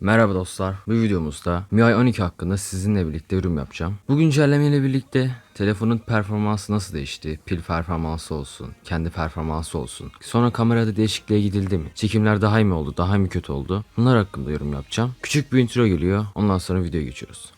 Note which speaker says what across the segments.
Speaker 1: Merhaba dostlar. Bu videomuzda MIUI 12 hakkında sizinle birlikte yorum yapacağım. Bu güncelleme ile birlikte telefonun performansı nasıl değişti? Pil performansı olsun, kendi performansı olsun. Sonra kamerada değişikliğe gidildi mi? Çekimler daha iyi mi oldu, daha mı kötü oldu? Bunlar hakkında yorum yapacağım. Küçük bir intro geliyor. Ondan sonra videoya geçiyoruz.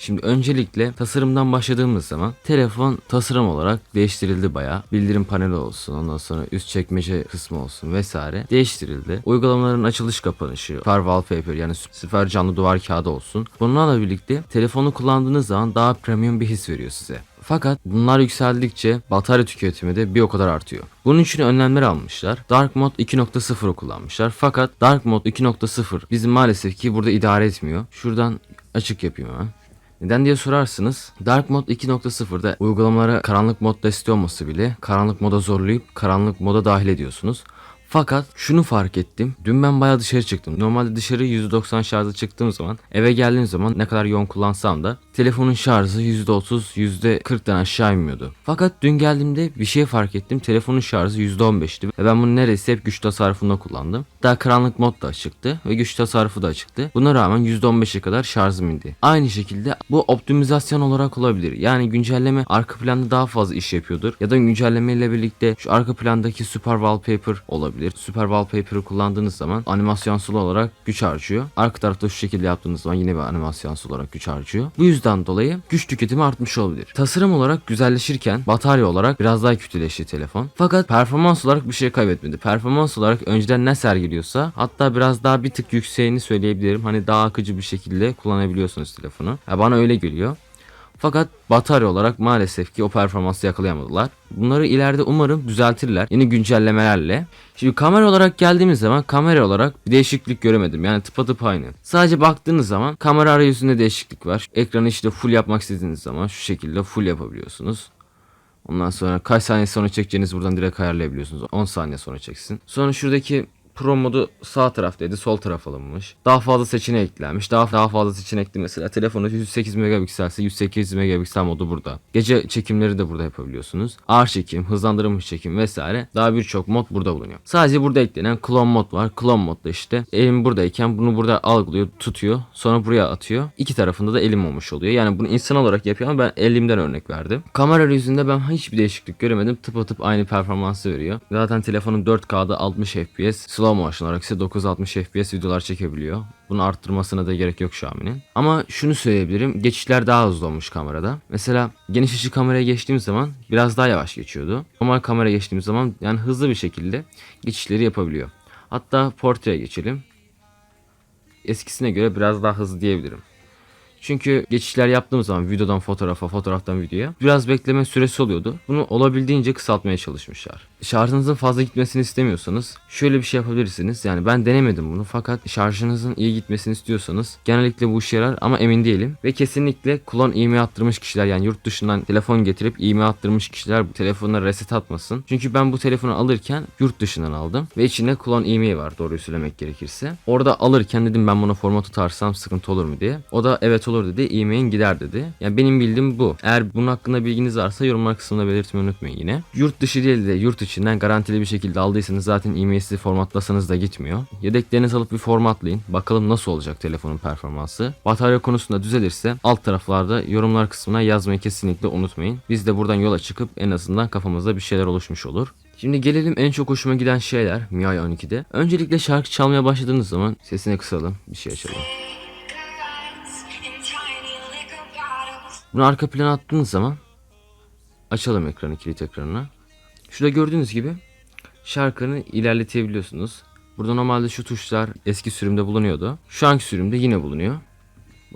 Speaker 1: Şimdi öncelikle tasarımdan başladığımız zaman telefon tasarım olarak değiştirildi baya. Bildirim paneli olsun ondan sonra üst çekmece kısmı olsun vesaire değiştirildi. Uygulamaların açılış kapanışı, süper wallpaper yani süper canlı duvar kağıdı olsun. Bunlarla birlikte telefonu kullandığınız zaman daha premium bir his veriyor size. Fakat bunlar yükseldikçe batarya tüketimi de bir o kadar artıyor. Bunun için önlemler almışlar. Dark Mode 2.0'ı kullanmışlar. Fakat Dark Mode 2.0 bizim maalesef ki burada idare etmiyor. Şuradan açık yapayım hemen. Neden diye sorarsınız. Dark Mode 2.0'da uygulamalara karanlık modda istiyor olması bile karanlık moda zorlayıp karanlık moda dahil ediyorsunuz. Fakat şunu fark ettim. Dün ben bayağı dışarı çıktım. Normalde dışarı %90 şarjda çıktığım zaman eve geldiğim zaman ne kadar yoğun kullansam da telefonun şarjı %30 %40'dan aşağı inmiyordu. Fakat dün geldiğimde bir şey fark ettim. Telefonun şarjı %15'ti ve ben bunu neredeyse hep güç tasarrufunda kullandım. Daha karanlık mod da açıktı ve güç tasarrufu da açıktı. Buna rağmen %15'e kadar şarjım indi. Aynı şekilde bu optimizasyon olarak olabilir. Yani güncelleme arka planda daha fazla iş yapıyordur. Ya da güncelleme ile birlikte şu arka plandaki super wallpaper olabilir. Super wallpaper'ı kullandığınız zaman animasyonsal olarak güç harcıyor. Arka tarafta şu şekilde yaptığınız zaman yine bir animasyonsal olarak güç harcıyor. Bu yüzden dolayı güç tüketimi artmış olabilir. Tasarım olarak güzelleşirken batarya olarak biraz daha kötüleşti telefon. Fakat performans olarak bir şey kaybetmedi. Performans olarak önceden ne sergiliyorsa hatta biraz daha bir tık yükseğini söyleyebilirim. Hani daha akıcı bir şekilde kullanabiliyorsunuz telefonu. Ya bana öyle geliyor. Fakat batarya olarak maalesef ki o performansı yakalayamadılar. Bunları ileride umarım düzeltirler yeni güncellemelerle. Şimdi kamera olarak geldiğimiz zaman kamera olarak bir değişiklik göremedim. Yani tıpatıp aynı. Sadece baktığınız zaman kamera arayüzünde değişiklik var. Ekranı işte full yapmak istediğiniz zaman şu şekilde full yapabiliyorsunuz. Ondan sonra kaç saniye sonra çekeceğinizi buradan direkt ayarlayabiliyorsunuz. 10 saniye sonra çeksin. Sonra şuradaki Pro modu sağ taraftaydı, sol taraf alınmış. Daha fazla seçenek eklenmiş. Daha daha fazla seçenekli mesela telefonu 108 megapikselse 108 megapiksel modu burada. Gece çekimleri de burada yapabiliyorsunuz. Ağır çekim, hızlandırılmış çekim vesaire daha birçok mod burada bulunuyor. Sadece burada eklenen clone mod var. Clone modda işte elim buradayken bunu burada algılıyor, tutuyor. Sonra buraya atıyor. İki tarafında da elim olmuş oluyor. Yani bunu insan olarak yapıyor ama ben elimden örnek verdim. Kamera yüzünde ben hiçbir değişiklik göremedim. Tıpatıp aynı performansı veriyor. Zaten telefonun 4K'da 60 FPS slow motion olarak ise 960 FPS videolar çekebiliyor. Bunu arttırmasına da gerek yok Xiaomi'nin. Ama şunu söyleyebilirim. Geçişler daha hızlı olmuş kamerada. Mesela geniş açı kameraya geçtiğim zaman biraz daha yavaş geçiyordu. Normal kamera geçtiğim zaman yani hızlı bir şekilde geçişleri yapabiliyor. Hatta portreye geçelim. Eskisine göre biraz daha hızlı diyebilirim. Çünkü geçişler yaptığım zaman videodan fotoğrafa, fotoğraftan videoya biraz bekleme süresi oluyordu. Bunu olabildiğince kısaltmaya çalışmışlar. Şarjınızın fazla gitmesini istemiyorsanız şöyle bir şey yapabilirsiniz. Yani ben denemedim bunu fakat şarjınızın iyi gitmesini istiyorsanız genellikle bu işe yarar ama emin değilim. Ve kesinlikle klon iğme attırmış kişiler yani yurt dışından telefon getirip iğme attırmış kişiler bu telefonuna reset atmasın. Çünkü ben bu telefonu alırken yurt dışından aldım ve içinde klon iğme var doğruyu söylemek gerekirse. Orada alırken dedim ben bunu format tutarsam sıkıntı olur mu diye. O da evet olur dedi. E-mail'in gider dedi. Yani benim bildiğim bu. Eğer bunun hakkında bilginiz varsa yorumlar kısmında belirtmeyi unutmayın yine. Yurt dışı değil de yurt içinden garantili bir şekilde aldıysanız zaten e-mail formatlasanız da gitmiyor. Yedeklerinizi alıp bir formatlayın. Bakalım nasıl olacak telefonun performansı. Batarya konusunda düzelirse alt taraflarda yorumlar kısmına yazmayı kesinlikle unutmayın. Biz de buradan yola çıkıp en azından kafamızda bir şeyler oluşmuş olur. Şimdi gelelim en çok hoşuma giden şeyler MIUI 12'de. Öncelikle şarkı çalmaya başladığınız zaman sesini kısalım. Bir şey açalım. Bunu arka plana attığınız zaman açalım ekranı kilit ekranına. Şurada gördüğünüz gibi şarkını ilerletebiliyorsunuz. Burada normalde şu tuşlar eski sürümde bulunuyordu. Şu anki sürümde yine bulunuyor.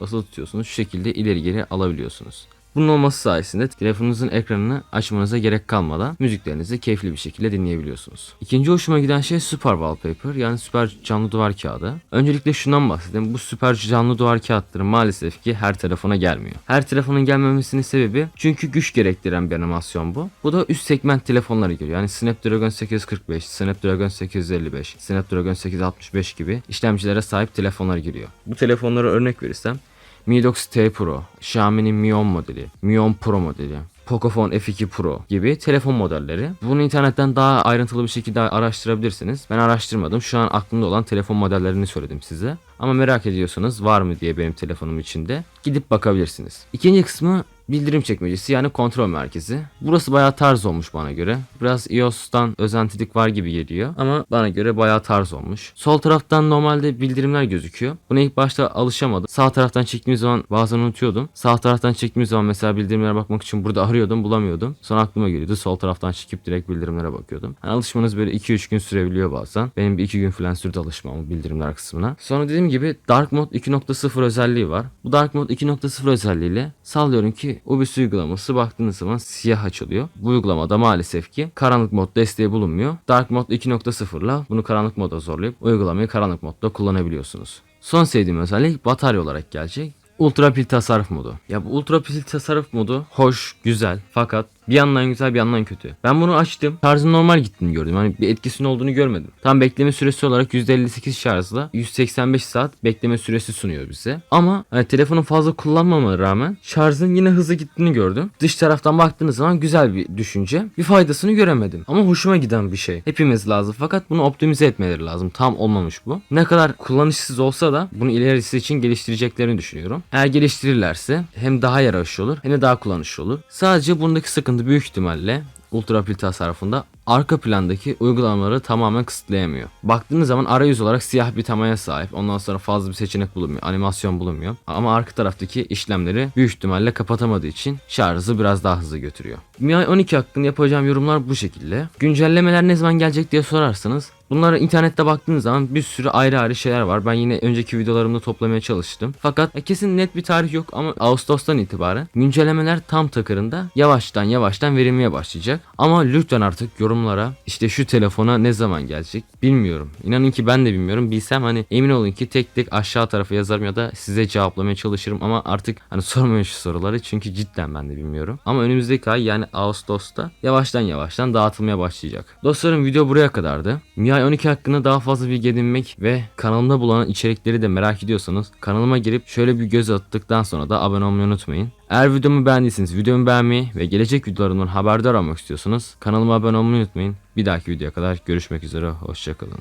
Speaker 1: Basılı tutuyorsunuz. Şu şekilde ileri geri alabiliyorsunuz. Bunun olması sayesinde telefonunuzun ekranını açmanıza gerek kalmadan müziklerinizi keyifli bir şekilde dinleyebiliyorsunuz. İkinci hoşuma giden şey Super Wallpaper yani süper canlı duvar kağıdı. Öncelikle şundan bahsedeyim. Bu süper canlı duvar kağıtları maalesef ki her telefona gelmiyor. Her telefonun gelmemesinin sebebi çünkü güç gerektiren bir animasyon bu. Bu da üst segment telefonlara giriyor. Yani Snapdragon 845, Snapdragon 855, Snapdragon 865 gibi işlemcilere sahip telefonlar giriyor. Bu telefonlara örnek verirsem Mi 9 T Pro, Xiaomi'nin Mi 10 modeli, Mi 10 Pro modeli, Pocophone F2 Pro gibi telefon modelleri. Bunu internetten daha ayrıntılı bir şekilde araştırabilirsiniz. Ben araştırmadım. Şu an aklımda olan telefon modellerini söyledim size. Ama merak ediyorsanız var mı diye benim telefonum içinde gidip bakabilirsiniz. İkinci kısmı bildirim çekmecesi yani kontrol merkezi. Burası bayağı tarz olmuş bana göre. Biraz iOS'tan özentilik var gibi geliyor ama bana göre bayağı tarz olmuş. Sol taraftan normalde bildirimler gözüküyor. Buna ilk başta alışamadım. Sağ taraftan çektiğim zaman bazen unutuyordum. Sağ taraftan çektiğim zaman mesela bildirimlere bakmak için burada arıyordum bulamıyordum. Sonra aklıma geliyordu. Sol taraftan çekip direkt bildirimlere bakıyordum. Yani alışmanız böyle 2-3 gün sürebiliyor bazen. Benim bir 2 gün falan sürdü alışmam bildirimler kısmına. Sonra dediğim gibi Dark Mode 2.0 özelliği var. Bu Dark Mode 2.0 özelliğiyle sallıyorum ki OBS uygulaması baktığınız zaman siyah açılıyor. Bu uygulamada maalesef ki karanlık mod desteği bulunmuyor. Dark Mode 2.0 ile bunu karanlık moda zorlayıp uygulamayı karanlık modda kullanabiliyorsunuz. Son sevdiğim özellik batarya olarak gelecek. Ultra pil tasarruf modu. Ya bu ultra pil tasarruf modu hoş, güzel fakat bir yandan güzel bir yandan kötü. Ben bunu açtım. Şarjın normal gittiğini gördüm. Hani bir etkisinin olduğunu görmedim. Tam bekleme süresi olarak %58 şarjla 185 saat bekleme süresi sunuyor bize. Ama hani telefonu fazla kullanmama rağmen şarjın yine hızlı gittiğini gördüm. Dış taraftan baktığınız zaman güzel bir düşünce. Bir faydasını göremedim. Ama hoşuma giden bir şey. Hepimiz lazım fakat bunu optimize etmeleri lazım. Tam olmamış bu. Ne kadar kullanışsız olsa da bunu ilerisi için geliştireceklerini düşünüyorum. Eğer geliştirirlerse hem daha yaraşlı olur hem de daha kullanışlı olur. Sadece bundaki sıkıntı büyük ihtimalle ultra pil tasarrufunda arka plandaki uygulamaları tamamen kısıtlayamıyor. Baktığınız zaman arayüz olarak siyah bir temaya sahip. Ondan sonra fazla bir seçenek bulunmuyor. Animasyon bulunmuyor. Ama arka taraftaki işlemleri büyük ihtimalle kapatamadığı için şarjı biraz daha hızlı götürüyor. MIUI 12 hakkında yapacağım yorumlar bu şekilde. Güncellemeler ne zaman gelecek diye sorarsanız Bunlara internette baktığınız zaman bir sürü ayrı ayrı şeyler var. Ben yine önceki videolarımda toplamaya çalıştım. Fakat e, kesin net bir tarih yok ama Ağustos'tan itibaren güncellemeler tam takırında yavaştan yavaştan verilmeye başlayacak. Ama lütfen artık yorumlara işte şu telefona ne zaman gelecek bilmiyorum. İnanın ki ben de bilmiyorum. Bilsem hani emin olun ki tek tek aşağı tarafa yazarım ya da size cevaplamaya çalışırım ama artık hani sormayın şu soruları çünkü cidden ben de bilmiyorum. Ama önümüzdeki ay yani Ağustos'ta yavaştan yavaştan dağıtılmaya başlayacak. Dostlarım video buraya kadardı. MIUI 12 hakkında daha fazla bilgi edinmek ve kanalımda bulunan içerikleri de merak ediyorsanız kanalıma girip şöyle bir göz attıktan sonra da abone olmayı unutmayın. Eğer videomu beğendiyseniz videomu beğenmeyi ve gelecek videolarımdan haberdar olmak istiyorsanız kanalıma abone olmayı unutmayın. Bir dahaki videoya kadar görüşmek üzere. Hoşçakalın.